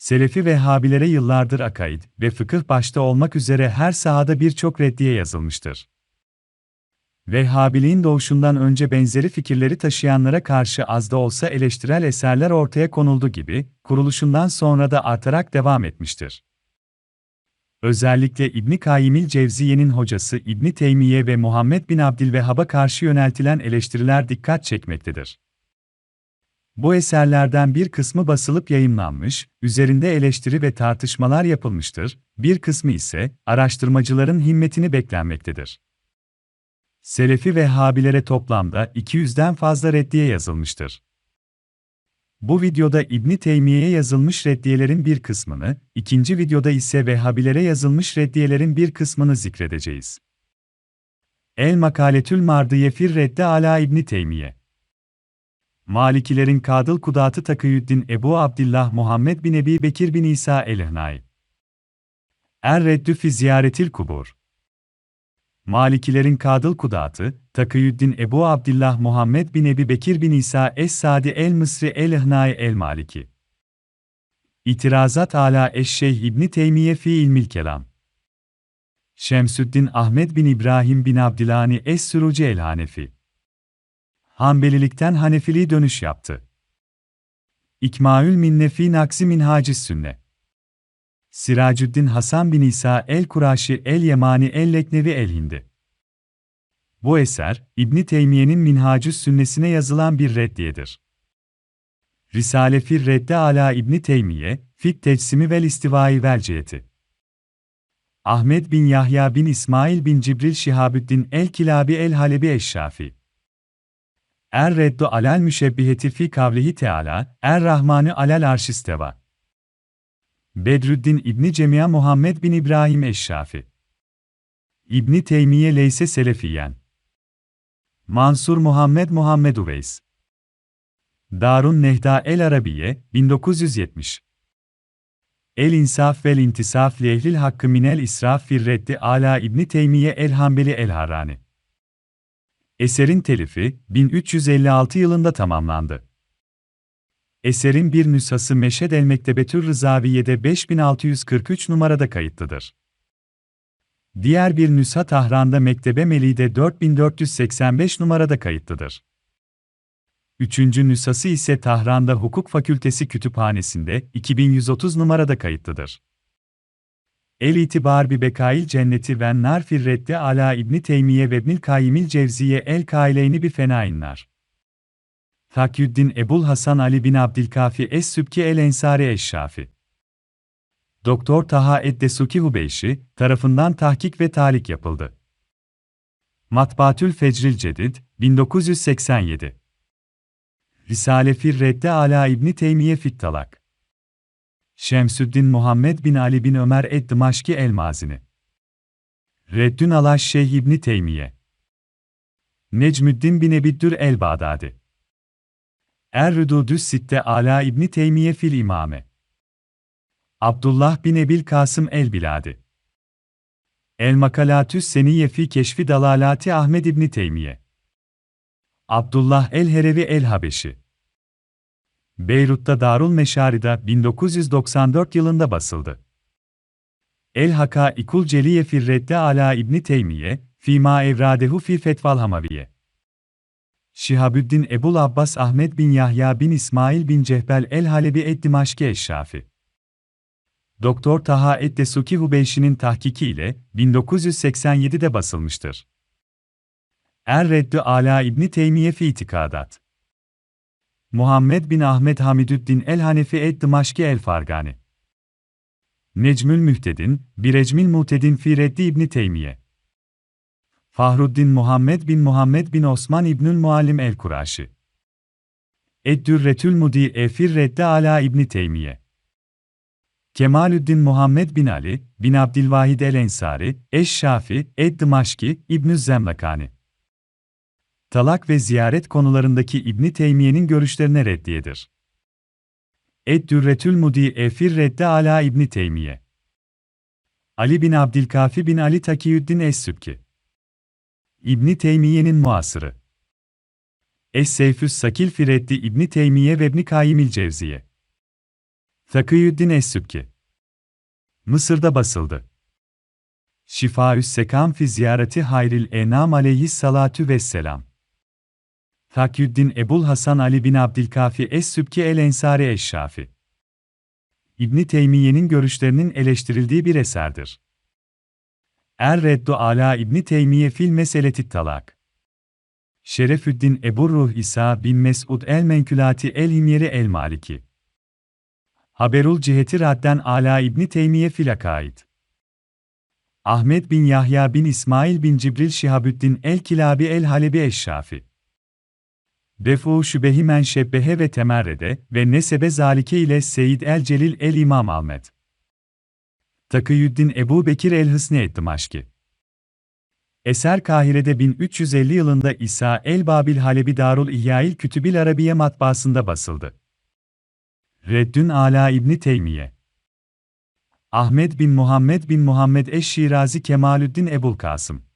Selefi Vehhabilere yıllardır akaid ve fıkıh başta olmak üzere her sahada birçok reddiye yazılmıştır. Vehhabiliğin doğuşundan önce benzeri fikirleri taşıyanlara karşı az da olsa eleştirel eserler ortaya konuldu gibi, kuruluşundan sonra da artarak devam etmiştir. Özellikle İbni Kayyimil Cevziye'nin hocası İbni Teymiye ve Muhammed bin Abdülvehhab'a karşı yöneltilen eleştiriler dikkat çekmektedir. Bu eserlerden bir kısmı basılıp yayımlanmış, üzerinde eleştiri ve tartışmalar yapılmıştır, bir kısmı ise araştırmacıların himmetini beklenmektedir. Selefi ve Habilere toplamda 200'den fazla reddiye yazılmıştır. Bu videoda İbni Teymiye'ye yazılmış reddiyelerin bir kısmını, ikinci videoda ise Vehhabilere yazılmış reddiyelerin bir kısmını zikredeceğiz. El Makaletül Mardiye fir redde ala İbni Teymiye Malikilerin Kadıl Kudatı Takıyüddin Ebu Abdillah Muhammed bin Ebi Bekir bin İsa el-Hnay Er Reddü fi Ziyaretil Kubur Malikilerin Kadıl Kudatı, Takıyüddin Ebu Abdillah Muhammed bin Ebi Bekir bin İsa Es-Sadi el-Mısri el-Hnai el-Maliki. İtirazat ala Eşşeyh İbni Teymiye fi ilmil kelam. Şemsüddin Ahmet bin İbrahim bin Abdilani Es-Sürücü el-Hanefi. Hanbelilikten Hanefiliği dönüş yaptı. İkmaül minnefi naksi minhacis sünne. Siracüddin Hasan bin İsa el-Kuraşi el-Yemani el-Leknevi el-Hindi. Bu eser, İbni Teymiye'nin Minhacü's Sünnesine yazılan bir reddiyedir. Risale fir redde ala İbni Teymiye, fit tecssimi vel istivai vel ciheti. Ahmet bin Yahya bin İsmail bin Cibril Şihabüddin el-Kilabi el-Halebi eş-Şafi. Er reddu alel müşebbiheti fi kavlihi teala, er rahmanı alel arşisteva. Bedrüddin İbni Cemiya Muhammed bin İbrahim Eşşafi. İbni Teymiye Leyse Selefiyen. Mansur Muhammed Muhammed Uveys. Darun Nehda El Arabiye, 1970. El İnsaf vel İntisaf Lehlil Hakkı Minel İsraf fir ala İbni Teymiye El Hanbeli El Harani. Eserin telifi, 1356 yılında tamamlandı. Eserin bir nüshası Meşhed el Mektebetür Rızaviye'de 5643 numarada kayıtlıdır. Diğer bir nüsha Tahran'da Mektebe Meli'de 4485 numarada kayıtlıdır. Üçüncü nüshası ise Tahran'da Hukuk Fakültesi Kütüphanesi'nde 2130 numarada kayıtlıdır. El itibar bi bekail cenneti ve nar firredde ala İbni Teymiye ve İbnil Kayyimil Cevziye el kaileyni bi fenainnar. Takyüddin Ebul Hasan Ali bin Abdülkafi Es-Sübki el-Ensari Eş-Şafi. Doktor Taha Eddesuki Hubeyşi tarafından tahkik ve talik yapıldı. Matbaatül Fecril Cedid, 1987. Risale Fir Ala İbni Teymiye Fittalak. Şemsüddin Muhammed bin Ali bin Ömer Ed-Dımaşki El-Mazini. Reddün Alaş Şeyh İbni Teymiye. Necmüddin bin Ebiddür El-Bağdadi. Er-Rüdudü Sitte Ala İbni Teymiye fil İmame. Abdullah bin Ebil Kasım el-Biladi. El-Makalatüs Seniyye fi Keşfi Dalalati Ahmed İbni Teymiye. Abdullah el-Herevi el-Habeşi. Beyrut'ta Darul Meşari'da 1994 yılında basıldı. El-Haka İkul Celiye Firredde Ala İbni Teymiye, Fima Evradehu fi Fetval Hamaviye. Şihabüddin Ebul Abbas Ahmet bin Yahya bin İsmail bin Cehbel el-Halebi et-Dimaşki eş-Şafi. Doktor Taha Eddesuki Hubeyşi'nin tahkiki ile 1987'de basılmıştır. Er-Reddü Ala İbni Teymiye fi itikadat. Muhammed bin Ahmet Hamidüddin el-Hanefi et-Dımaşki el-Fargani. Necmül Mühtedin, Birecmil Muhtedin fi Reddi İbni Teymiye. Fahruddin Muhammed bin Muhammed bin Osman İbnül Muallim el-Kuraşi. Eddürretül Mudi Efir Redde Ala İbni Teymiye. Kemalüddin Muhammed bin Ali, bin Abdülvahid el-Ensari, Eş-Şafi, Ed-Dımaşki, İbnü Zemlakani. Talak ve ziyaret konularındaki İbni Teymiye'nin görüşlerine reddiyedir. Ed-Dürretül Mudi Efir Redde Ala İbni Teymiye. Ali bin Abdülkafi bin Ali Takiyüddin Es-Sübki. İbni Teymiye'nin muasırı. Es-Seyfüs Sakil Fireddi İbni Teymiye ve İbni Kayyimil Cevziye. Takiyüddin Es-Sübki Mısır'da basıldı. Şifaü's Sekam fi ziyareti Hayril Enam aleyhissalatu vesselam. Takiyüddin Ebul Hasan Ali bin Abdülkafi Es-Sübki el-Ensari Eşşafi. İbni Teymiye'nin görüşlerinin eleştirildiği bir eserdir. Er Reddu Ala İbni Teymiye fil meseleti talak. Şerefüddin Ebu Ruh İsa bin Mesud el-Menkülati el-Himyeri el-Maliki. Haberul Ciheti Radden Ala İbni Teymiye filakait. Ahmet bin Yahya bin İsmail bin Cibril Şihabüddin el-Kilabi el-Halebi eşşafi. Defu Şübehi Men Şebbehe ve Temerrede ve Nesebe Zalike ile Seyyid el-Celil el-İmam Ahmet. Takıyüddin Ebu Bekir el-Hısni Ettimaşki. Eser Kahire'de 1350 yılında İsa el-Babil Halebi Darul İhyail Kütübil Arabiye matbaasında basıldı. Reddün Ala İbni Teymiye Ahmet bin Muhammed bin Muhammed Eş-Şirazi Kemalüddin Ebul Kasım